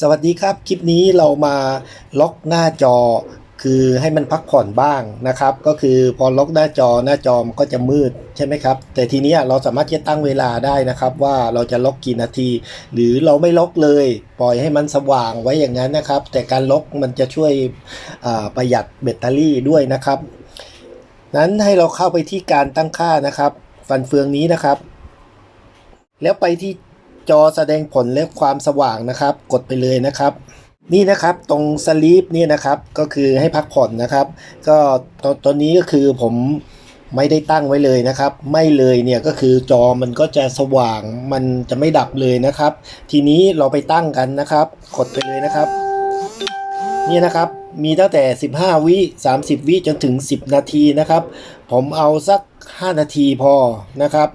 สวัสดีครับ คลิปนี้เรามาล็อกหน้าจอ คือให้มันพักผ่อนบ้างนะครับ ก็คือพอล็อกหน้าจอหน้าจอมันก็จะมืดใช่ไหมครับ แต่ทีนี้เราสามารถที่จะตั้งเวลาได้นะครับ ว่าเราจะล็อกกี่นาที หรือเราไม่ล็อกเลย ปล่อยให้มันสว่างไว้อย่างนั้นนะครับ แต่การล็อกมันจะช่วยประหยัดแบตเตอรี่ด้วยนะครับ นั้นให้เราเข้าไปที่การตั้งค่านะครับ ฟันเฟืองนี้นะครับ แล้วไปที่ จอแสดงผลและความสว่างนะครับ กดไปเลยนะครับ นี่นะครับตรงสลีปนี่นะครับก็คือให้พักผ่อนนะครับ ก็ตอนตอนนี้ก็คือผมไม่ได้ตั้งไว้เลยนะครับ ไม่เลยเนี่ยก็คือจอมันก็จะสว่างมันจะไม่ดับเลยนะครับ ทีนี้เราไปตั้งกันนะครับ กดไปเลยนะครับนี่นะครับมีตั้งแต่ 15 วิ 30 วิจนถึง 10 นาทีนะครับ ผมเอาสัก 5 นาทีพอนะครับ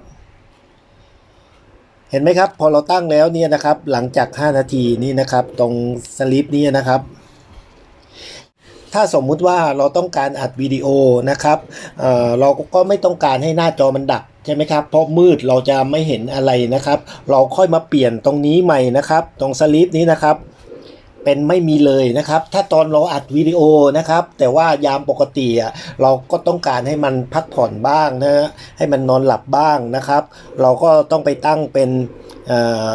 เห็นไหมครับ พอเราตั้งแล้วเนี่ยนะครับ หลังจาก 5 นาทีนี่นะครับ ตรงสลิปนี้นะครับ ถ้าสมมุติว่าเราต้องการอัดวิดีโอนะครับเออเราก็ไม่ต้องการให้หน้าจอมันดับใช่ไหมครับเพราะมืดเราจะไม่เห็นอะไรนะครับ เราค่อยมาเปลี่ยนตรงนี้ใหม่นะครับ ตรงสลิปนี้นะครับ เป็นไม่มีเลยนะครับ ถ้าตอนเราอัดวิดีโอนะครับ แต่ว่ายามปกติอะเราก็ต้องการให้มันพักผ่อนบ้างนะฮะให้มันนอนหลับบ้างนะครับ เราก็ต้องไปตั้งเป็นเอ่อ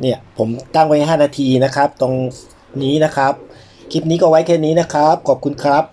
เนี่ยผมตั้งไว้ 5 นาทีนะครับ ตรงนี้นะครับ คลิปนี้ก็ไว้แค่นี้นะครับ ขอบคุณครับ